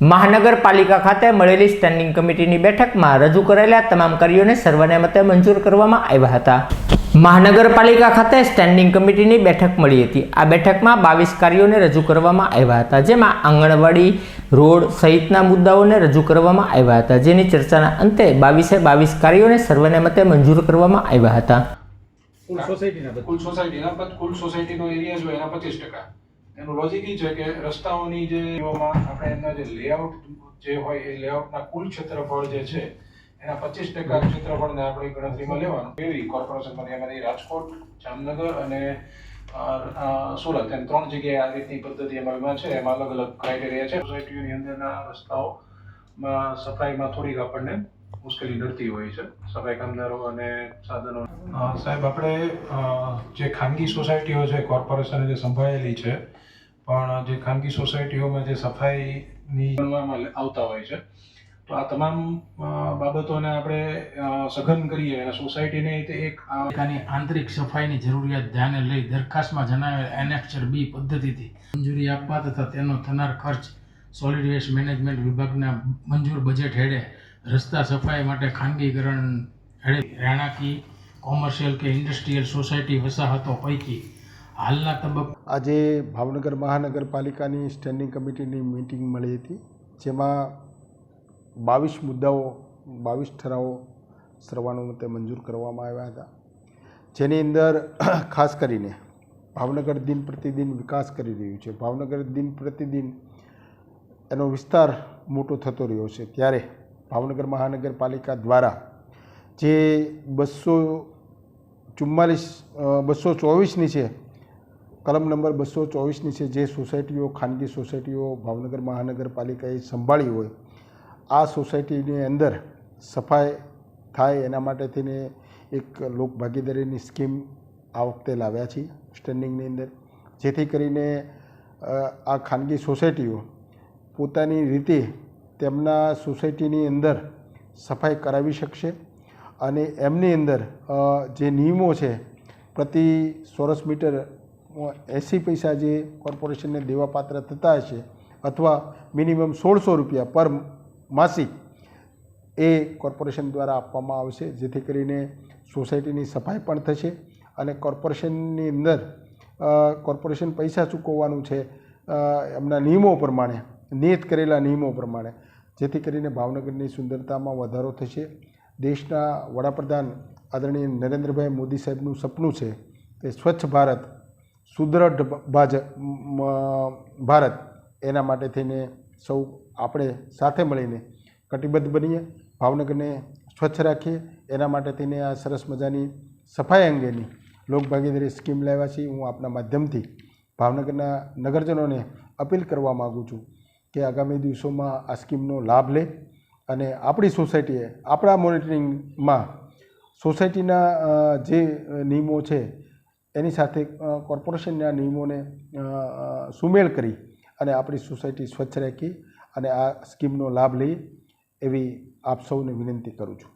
મહાનગરપાલિકા ખાતે મળેલી સ્ટેન્ડિંગ કમિટીની બેઠકમાં રજૂ કરેલા તમામ કાર્યોને સર્વસંમતે મંજૂર કરવામાં આવ્યા હતા. મહાનગરપાલિકા ખાતે સ્ટેન્ડિંગ કમિટીની બેઠક મળી હતી. આ બેઠકમાં બાવીસ કાર્યોને રજૂ કરવામાં આવ્યા હતા જેમાં આંગણવાડી રોડ સહિતના મુદ્દાઓને રજૂ કરવામાં આવ્યા હતા જેની ચર્ચાના અંતે બાવીસે બાવીસ કાર્યોને સર્વસંમતે મંજૂર કરવામાં આવ્યા હતા. કુલ સોસાયટીના કુલ સોસાયટીના કુલ સોસાયટીનો એરિયા જો એના પચીસ ટકા. એનું લોજિક એ છે કે રસ્તાઓની જે આપણે એમના જે લેઆઉટ જે હોય એ લેઆઉટના કુલ ક્ષેત્રફળ જે છે, એના પચીસ ટકા ક્ષેત્રફળને આપણે ગણતરીમાં લેવાનું. એવી કોર્પોરેશનમાં એમાંથી રાજકોટ, જામનગર અને સુરત. એમ ત્રણ જગ્યાએ આ રીતની પદ્ધતિ એમાં છે. એમાં અલગ અલગ ક્રાઇટેરિયા છે. સોસાયટીઓની અંદરના રસ્તાઓમાં સફાઈમાં થોડીક આપણને મુશ્કેલી નડતી હોય છે. સફાઈ કામદારો અને સાધનો. સાહેબ, આપણે જે ખાનગી સોસાયટીઓ છે, કોર્પોરેશને જે સંભાળેલી છે, પણ જે ખાનગી સોસાયટીઓમાં જે સફાઈની ગણવામાં આવતા હોય છે, તો આ તમામ બાબતોને આપણે સઘન કરીએ અને સોસાયટીને તે એક આંતરિક સફાઈની જરૂરિયાત ધ્યાને લઈ દરખાસ્તમાં જણાવેલ એનેક્ચર બી પદ્ધતિથી મંજૂરી આપવા તથા તેનો થનાર ખર્ચ સોલિડ વેસ્ટ મેનેજમેન્ટ વિભાગના મંજૂર બજેટ હેડે રસ્તા સફાઈ માટે ખાનગીકરણ, હેડે રાણાકી, કોમર્શિયલ કે ઇન્ડસ્ટ્રીયલ સોસાયટી વસાહતો પૈકી હાલના તબક્કે આજે ભાવનગર મહાનગરપાલિકાની સ્ટેન્ડિંગ કમિટીની મિટિંગ મળી હતી, જેમાં બાવીસ મુદ્દાઓ, બાવીસ ઠરાવો સર્વાનુમતે મંજૂર કરવામાં આવ્યા હતા. જેની અંદર ખાસ કરીને ભાવનગર દિન પ્રતિદિન વિકાસ કરી રહ્યું છે. ભાવનગર દિન પ્રતિદિન એનો વિસ્તાર મોટો થતો રહ્યો છે. ત્યારે ભાવનગર મહાનગરપાલિકા દ્વારા જે બસો ચુમ્માલીસ બસો ચોવીસની છે, કલમ નંબર બસો ચોવીસની છે, જે સોસાયટીઓ, ખાનગી સોસાયટીઓ ભાવનગર મહાનગરપાલિકાએ સંભાળી હોય, આ સોસાયટીની અંદર સફાઈ થાય એના માટે થઈને એક લોકભાગીદારીની સ્કીમ આ વખતે લાવ્યા છીએ, સ્ટેન્ડિંગની અંદર. જેથી કરીને આ ખાનગી સોસાયટીઓ પોતાની રીતે તેમના સોસાયટીની અંદર સફાઈ કરાવી શકશે અને એમની અંદર જે નિયમો છે પ્રતિ ચોરસ મીટર એંસી પૈસા જે કોર્પોરેશનને દેવાપાત્ર થતા હશે અથવા મિનિમમ સોળસો રૂપિયા પર માસિક એ કોર્પોરેશન દ્વારા આપવામાં આવશે, જેથી કરીને સોસાયટીની સફાઈ પણ થશે અને કોર્પોરેશનની અંદર કોર્પોરેશન પૈસા ચૂકવવાનું છે એમના નિયમો પ્રમાણે નિયત કરેલા નિયમો પ્રમાણે, જેથી કરીને ભાવનગરની સુંદરતામાં વધારો થશે. દેશના વડાપ્રધાન આદરણીય નરેન્દ્રભાઈ મોદી સાહેબનું સપનું છે કે સ્વચ્છ ભારત સુદૃઢ ભાજ ભારત, એના માટે થઈને સૌ આપણે સાથે મળીને કટિબદ્ધ બનીએ, ભાવનગરને સ્વચ્છ રાખીએ, એના માટે થઈને આ સરસ મજાની સફાઈ અંગેની લોકભાગીદારી સ્કીમ લાવ્યા છીએ હું આપના માધ્યમથી ભાવનગરના નગરજનોને અપીલ કરવા માગું છું. કે આગામી દિવસોમાં આ સ્કીમનો લાભ લે અને આપણી સોસાયટીએ, આપણા મોનિટરિંગમાં સોસાયટીના જે નિયમો છે, એની સાથે કોર્પોરેશનના નિયમોને સુમેળ કરી અને આપણી સોસાયટી સ્વચ્છ રાખી અને આ સ્કીમનો લાભ લઈએ એવી આપ સૌને વિનંતી કરું છું.